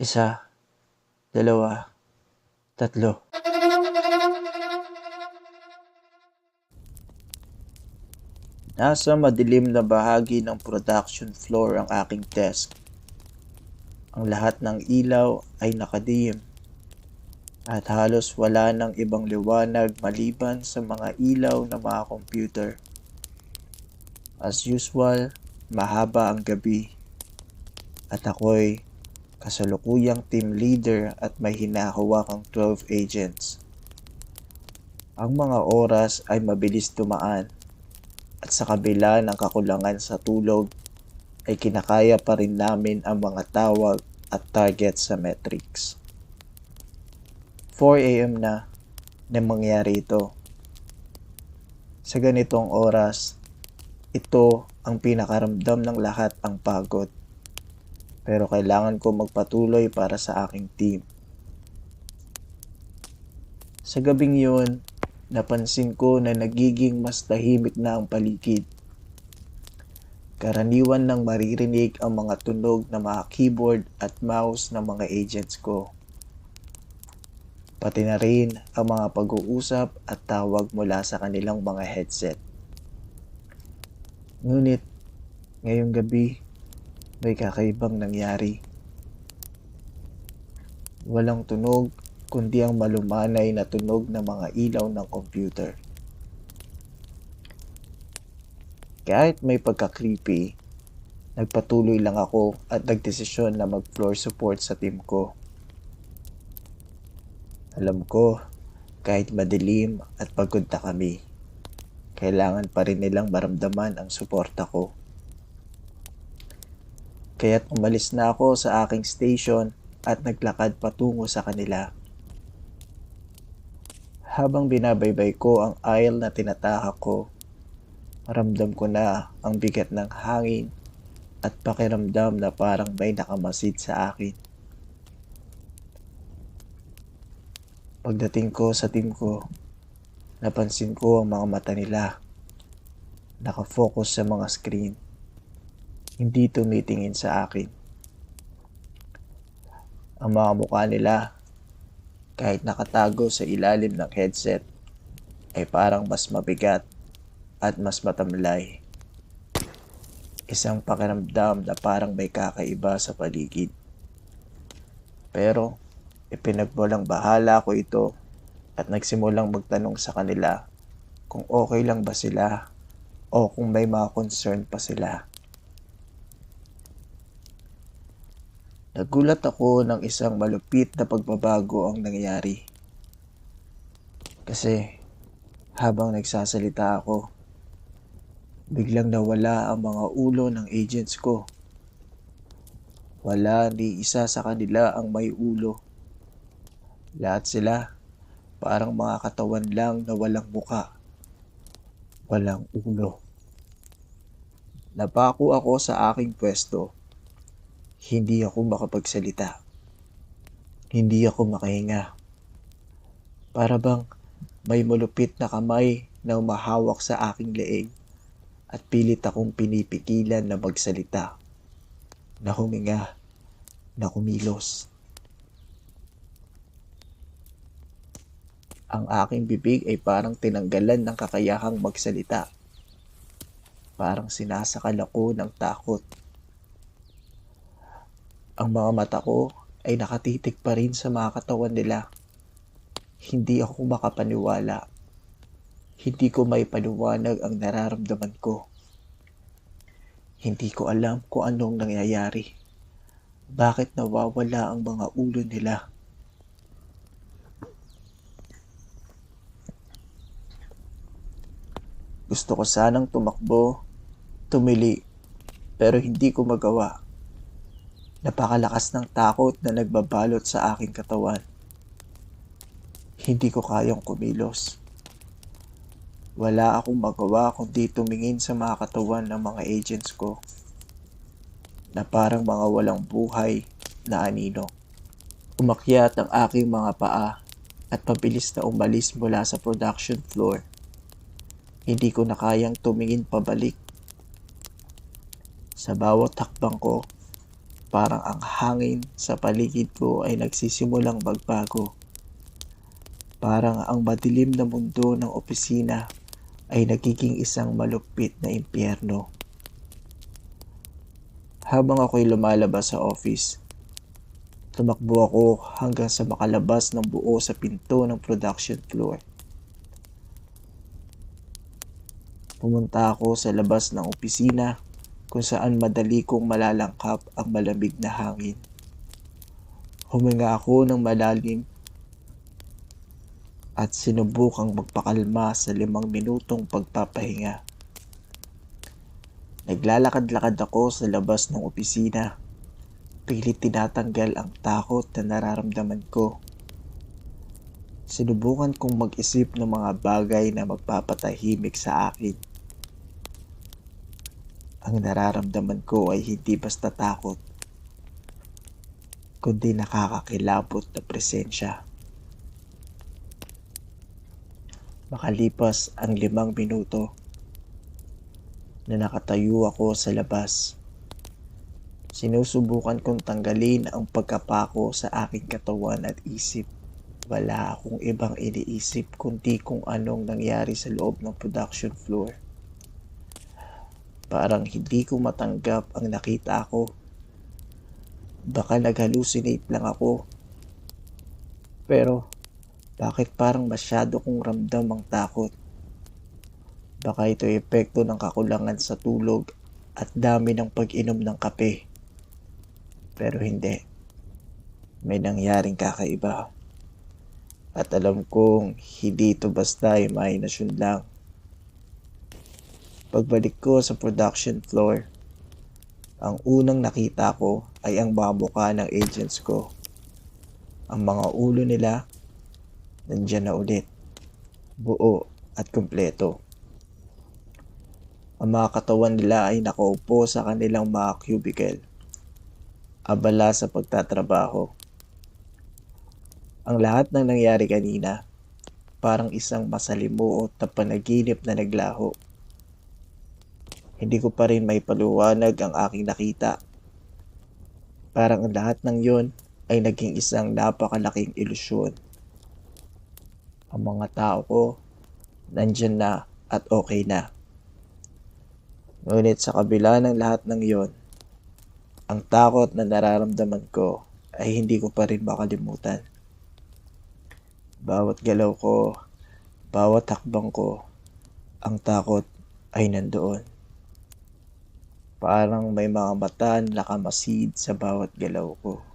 Isa, dalawa, tatlo. Nasa madilim na bahagi ng production floor ang aking desk. Ang lahat ng ilaw ay nakadim at halos wala ng ibang liwanag maliban sa mga ilaw ng mga computer. As usual, mahaba ang gabi at ako'y kasalukuyang team leader at may hinahawakang 12 agents. Ang mga oras ay mabilis tumaan at sa kabila ng kakulangan sa tulog ay kinakaya pa rin namin ang mga tawag at target sa metrics. 4 a.m. na na mangyari ito. Sa ganitong oras, ito ang pinakaramdam ng lahat ang pagod. Pero kailangan ko magpatuloy para sa aking team. Sa gabing yun, napansin ko na nagiging mas tahimik na ang paligid. Karaniwan nang maririnig ang mga tunog ng mga keyboard at mouse ng mga agents ko. Pati na rin ang mga pag-uusap at tawag mula sa kanilang mga headset. Ngunit, ngayong gabi, may kakaibang nangyari. Walang tunog kundi ang malumanay na tunog ng mga ilaw ng computer. Kahit may pagka-creepy, nagpatuloy lang ako at nagdesisyon na mag-floor support sa team ko. Alam ko, kahit madilim at pagod na kami, kailangan pa rin nilang maramdaman ang suporta ko. Kaya't umalis na ako sa aking station at naglakad patungo sa kanila. Habang binabaybay ko ang aisle na tinatahak ko, ramdam ko na ang bigat ng hangin at pakiramdam na parang may nakamasid sa akin. Pagdating ko sa team ko, napansin ko ang mga mata nila. Nakafocus sa mga screen. Hindi tumitingin sa akin. Ang mga mukha nila, kahit nakatago sa ilalim ng headset, ay parang mas mabigat at mas matamlay. Isang pakiramdam na parang may kakaiba sa paligid. Pero, ipinagmulang bahala ko ito at nagsimulang magtanong sa kanila kung okay lang ba sila o kung may mga concern pa sila. Nagulat ako ng isang malupit na pagbabago ang nangyari. Kasi habang nagsasalita ako, biglang nawala ang mga ulo ng agents ko. Wala ni isa sa kanila ang may ulo. Lahat sila parang mga katawan lang na walang muka. Walang ulo. Napako ako sa aking pwesto. Hindi ako makapagsalita. Hindi ako makahinga. Para bang may malupit na kamay na umahawak sa aking leeg at pilit akong pinipigilan na magsalita, na huminga, na kumilos. Ang aking bibig ay parang tinanggalan ng kakayahang magsalita. Parang sinasakal ako ng takot. Ang mga mata ko ay nakatitig pa rin sa mga katawan nila. Hindi ako makapaniwala. Hindi ko may paliwanag ang nararamdaman ko. Hindi ko alam kung anong nangyayari. Bakit nawawala ang mga ulo nila? Gusto ko sanang tumakbo, tumili, pero hindi ko magawa. Napakalakas ng takot na nagbabalot sa aking katawan. Hindi ko kayang kumilos. Wala akong magawa kundi tumingin sa mga katawan ng mga agents ko na parang mga walang buhay na anino. Umakyat ang aking mga paa at pabilis na umalis mula sa production floor. Hindi ko na kayang tumingin pabalik. Sa bawat hakbang ko, parang ang hangin sa paligid ko ay nagsisimulang magbago. Parang ang madilim na mundo ng opisina ay nagiging isang malupit na impyerno. Habang ako'y lumalabas sa office, tumakbo ako hanggang sa makalabas ng buo sa pinto ng production floor. Pumunta ako sa labas ng opisina kung saan madali kong malalangkap ang malamig na hangin. Huminga ako ng malalim at sinubukang magpakalma sa limang minutong pagpapahinga. Naglalakad-lakad ako sa labas ng opisina. Pilit tinatanggal ang takot na nararamdaman ko. Sinubukan kong mag-isip ng mga bagay na magpapatahimik sa akin. Ang nararamdaman ko ay hindi basta takot, kundi nakakakilabot na presensya. Makalipas ang limang minuto na nakatayo ako sa labas. Sinusubukan kong tanggalin ang pagkapako sa aking katawan at isip. Wala akong ibang iniisip kundi kung anong nangyari sa loob ng production floor. Parang hindi ko matanggap ang nakita ko. Baka nag-hallucinate lang ako. Pero bakit parang masyado kong ramdam ang takot? Baka ito epekto ng kakulangan sa tulog at dami ng pag-inom ng kape. Pero hindi. May nangyaring kakaiba. At alam kong hindi ito basta imahinasyon lang. Pagbalik ko sa production floor, ang unang nakita ko ay ang mga mukha ng agents ko. Ang mga ulo nila, nandyan na ulit. Buo at kumpleto. Ang mga katawan nila ay nakaupo sa kanilang mga cubicle. Abala sa pagtatrabaho. Ang lahat ng nangyari kanina, parang isang masalimuot na panaginip na naglaho. Hindi ko pa rin may paluwanag ang aking nakita. Parang ang lahat ng yon ay naging isang napakalaking ilusyon. Ang mga tao ko, nandyan na at okay na. Ngunit sa kabila ng lahat ng yon, ang takot na nararamdaman ko ay hindi ko pa rin makalimutan. Bawat galaw ko, bawat hakbang ko, ang takot ay nandoon. Parang may mga mata na nakamasid sa bawat galaw ko.